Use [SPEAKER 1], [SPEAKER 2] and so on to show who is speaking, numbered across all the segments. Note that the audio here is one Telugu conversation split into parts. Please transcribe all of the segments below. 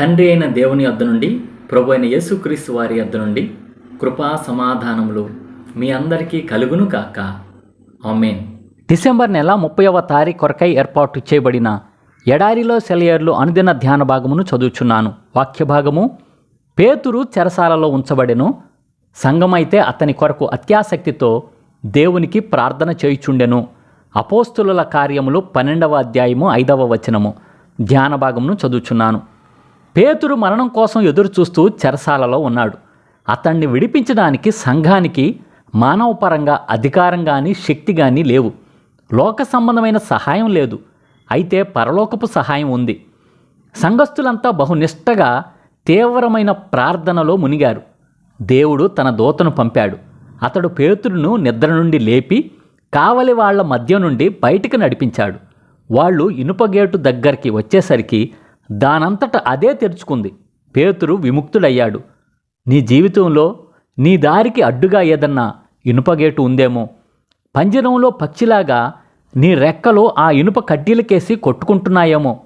[SPEAKER 1] తండ్రి అయిన దేవుని వద్ద నుండి ప్రభు అయిన యేసుక్రీస్తు వారి వద్ద నుండి కృపా సమాధానములు మీ అందరికీ కలుగును కాక ఆమెన్.
[SPEAKER 2] డిసెంబర్ నెల ముప్పైవ తారీఖు కొరకై ఏర్పాటు చేయబడిన ఎడారిలో సెలయర్లు అనుదిన ధ్యాన భాగమును చదువుచున్నాను. వాక్య భాగము పేతురు చెరసాలలో ఉంచబడెను. సంఘమైతే అతని కొరకు అత్యాసక్తితో దేవునికి ప్రార్థన చేయుచుండెను. అపోస్తుల కార్యములు పన్నెండవ అధ్యాయము ఐదవ వచనము. ధ్యాన భాగమును చదువుచున్నాను. పేతురు మరణం కోసం ఎదురు చూస్తూ చెరసాలలో ఉన్నాడు. అతన్ని విడిపించడానికి సంఘానికి మానవపరంగా అధికారం కానీ శక్తి కానీ లేవు. లోక సంబంధమైన సహాయం లేదు. అయితే పరలోకపు సహాయం ఉంది. సంఘస్థులంతా బహునిష్టగా తీవ్రమైన ప్రార్థనలో మునిగారు. దేవుడు తన దూతను పంపాడు. అతడు పేతురును నిద్ర నుండి లేపి కావలి వాళ్ళ మధ్య నుండి బయటికి నడిపించాడు. వాళ్ళు ఇనుపగేటు దగ్గరికి వచ్చేసరికి దానంతట అదే తెరుచుకుంది. పేతురు విముక్తుడయ్యాడు. నీ జీవితంలో నీ దారికి అడ్డుగా ఏదన్నా ఇనుపగేటు ఉందేమో. పంజరంలో పక్షిలాగా నీ రెక్కలో ఆ ఇనుప కడ్డీలకేసి కొట్టుకుంటున్నాయేమో.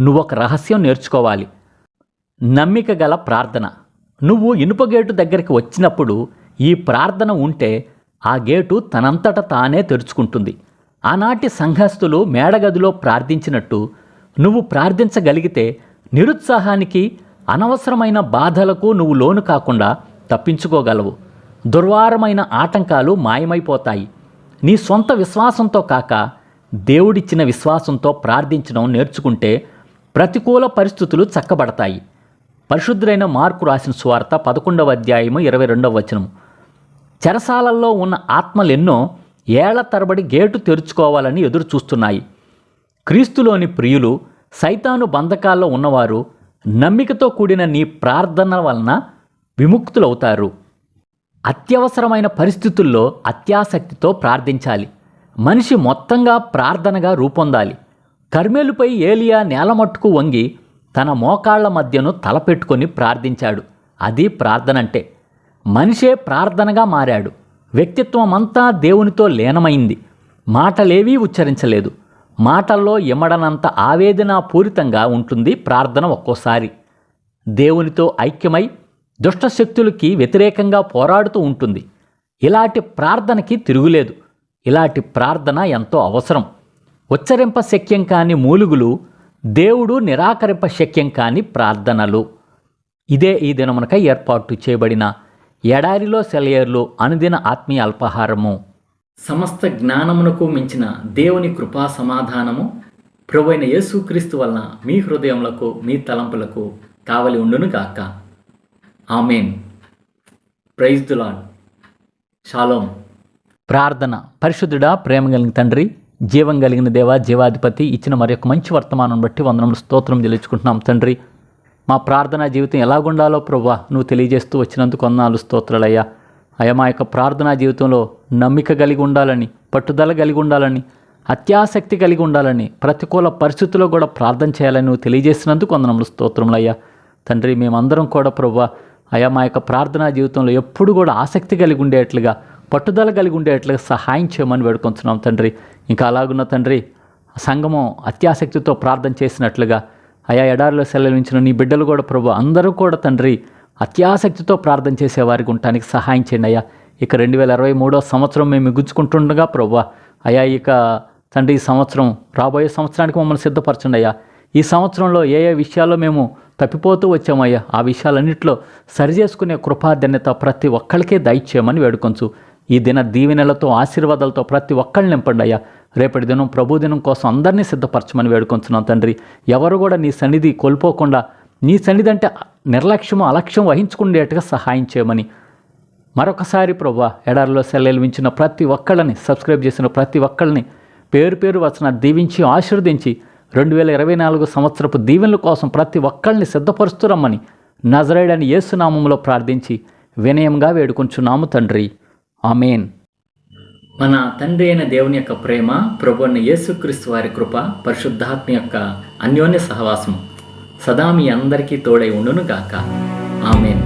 [SPEAKER 2] నువ్వొక రహస్యం నేర్చుకోవాలి. నమ్మిక గల ప్రార్థన. నువ్వు ఇనుప గేటు దగ్గరికి వచ్చినప్పుడు ఈ ప్రార్థన ఉంటే ఆ గేటు తనంతట తానే తెరుచుకుంటుంది. ఆనాటి సంఘస్థులు మేడగదిలో ప్రార్థించినట్టు నువ్వు ప్రార్థించగలిగితే నిరుత్సాహానికి అనవసరమైన బాధలకు నువ్వు లోను కాకుండా తప్పించుకోగలవు. దుర్వారమైన ఆటంకాలు మాయమైపోతాయి. నీ సొంత విశ్వాసంతో కాక దేవుడిచ్చిన విశ్వాసంతో ప్రార్థించడం నేర్చుకుంటే ప్రతికూల పరిస్థితులు చక్కబడతాయి. పరిశుద్ధులైన మార్కు రాసిన స్వార్త పదకొండవ అధ్యాయము ఇరవై రెండవ వచనం చెరసాలల్లో ఉన్న ఆత్మలెన్నో ఏళ్ళ తరబడి గేటు తెరుచుకోవాలని ఎదురు చూస్తున్నాయి క్రీస్తులోని ప్రియులు సైతాను బంధకాల్లో ఉన్నవారు నమ్మికతో కూడిన నీ ప్రార్థన వలన విముక్తులవుతారు. అత్యవసరమైన పరిస్థితుల్లో అత్యాసక్తితో ప్రార్థించాలి. మనిషి మొత్తంగా ప్రార్థనగా రూపొందాలి. కర్మేలుపై ఏలియా నేలమట్టుకు వంగి తన మోకాళ్ళ మధ్యను తలపెట్టుకొని ప్రార్థించాడు. అది ప్రార్థనంటే మనిషే ప్రార్థనగా మారాడు. వ్యక్తిత్వం అంతా దేవునితో లీనమైంది. మాటలేవీ ఉచ్చరించలేదు. మాటల్లో ఇమడనంత ఆవేదనాపూరితంగా ఉంటుంది ప్రార్థన ఒక్కోసారి. దేవునితో ఐక్యమై దుష్టశక్తులకి వ్యతిరేకంగా పోరాడుతూ ఉంటుంది. ఇలాంటి ప్రార్థనకి తిరుగులేదు. ఇలాంటి ప్రార్థన ఎంతో అవసరం. ఉచ్చరింప శక్యం కాని మూలుగులు దేవుడు నిరాకరింప శక్యం కాని ప్రార్థనలు. ఇదే ఈ దినమునకై ఏర్పాటు చేయబడిన ఎడారిలో సెలయేర్లు అనుదిన ఆత్మీయ అల్పాహారము.
[SPEAKER 1] సమస్త జ్ఞానమునకు మించిన దేవుని కృపా సమాధానము ప్రభువైన యేసుక్రీస్తు వలన మీ హృదయములకు మీ తలంపులకు కావలి ఉండును గాక. Amen. Praise the Lord shalom. Shalom
[SPEAKER 2] ప్రార్థన. పరిశుద్ధుడా ప్రేమ కలిగిన తండ్రి జీవం కలిగిన దేవ జీవాధిపతి ఇచ్చిన మరి యొక్క మంచి వర్తమానం బట్టి వందనములు స్తోత్రం తెలుచుకుంటున్నాం తండ్రి. మా ప్రార్థనా జీవితం ఎలాగుండాలో ప్రభా నువ్వు తెలియజేస్తూ వచ్చినందుకు వందనాలు స్తోత్రాలయ్యా అయ్యా మా యొక్క ప్రార్థనా జీవితంలో నమ్మిక కలిగి ఉండాలని పట్టుదల కలిగి ఉండాలని అత్యాసక్తి కలిగి ఉండాలని ప్రతికూల పరిస్థితుల్లో కూడా ప్రార్థన చేయాలని నువ్వు తెలియజేసినందుకు అందనములు స్తోత్రములయ్యా తండ్రి మేమందరం కూడా ప్రవ్వ అయా మా యొక్క ప్రార్థనా జీవితంలో ఎప్పుడు కూడా ఆసక్తి కలిగి ఉండేట్లుగా పట్టుదల కలిగి ఉండేట్లుగా సహాయం చేయమని వేడుకొంచున్నాం తండ్రి. ఇంకా అలాగున్న తండ్రి సంఘము అత్యాసక్తితో ప్రార్థన చేసినట్లుగా అయా ఎడారిలో సెలవించిన నీ బిడ్డలు కూడా ప్రభు అందరూ కూడా తండ్రి అత్యాసక్తితో ప్రార్థన చేసే వారికి ఉండటానికి సహాయం చేయండి అయ్యా. ఇక రెండు వేల ఇరవై మూడో సంవత్సరం మేము మిగుల్చుకుంటుండగా ప్రభా అయా ఇక తండ్రి ఈ సంవత్సరం రాబోయే సంవత్సరానికి మమ్మల్ని సిద్ధపరచండి అయ్యా. ఈ సంవత్సరంలో ఏ ఏ విషయాల్లో మేము తప్పిపోతూ వచ్చామయ్యా ఆ విషయాలన్నింటిలో సరిచేసుకునే కృపాధన్యత ప్రతి ఒక్కరికే దయచేయమని వేడుకొంచు. ఈ దిన దీవెనలతో ఆశీర్వాదాలతో ప్రతి ఒక్కళ్ళని నింపండి అయ్యా. రేపటి దినం ప్రభు దినం కోసం అందరినీ సిద్ధపరచమని వేడుకొంచున్నాం తండ్రి. ఎవరు కూడా నీ సన్నిధి కోల్పోకుండా నీ సన్నిధి అంటే నిర్లక్ష్యము అలక్ష్యం వహించుకునేట్టుగా సహాయం చేయమని. మరొకసారి ప్రభా ఎడారిలో సెల్లెలు ప్రతి ఒక్కళ్ళని సబ్స్క్రైబ్ చేసిన ప్రతి ఒక్కళ్ళని పేరు పేరు వచ్చిన దీవించి ఆశీర్వదించి రెండు వేల ఇరవై నాలుగు సంవత్సరపు దీవెనల కోసం ప్రతి ఒక్కళ్ళని సిద్ధపరుస్తురమ్మని నజరేడని యేసునామంలో ప్రార్థించి వినయంగా వేడుకొంచున్నాము తండ్రి. ఆమెన్.
[SPEAKER 1] మన తండ్రి అయిన దేవుని యొక్క ప్రేమ ప్రభు యేసుక్రీస్తు వారి కృప పరిశుద్ధాత్మ యొక్క అన్యోన్య సహవాసము. సదా మీ అందరికీ తోడై ఉండును గాక ఆమెన్.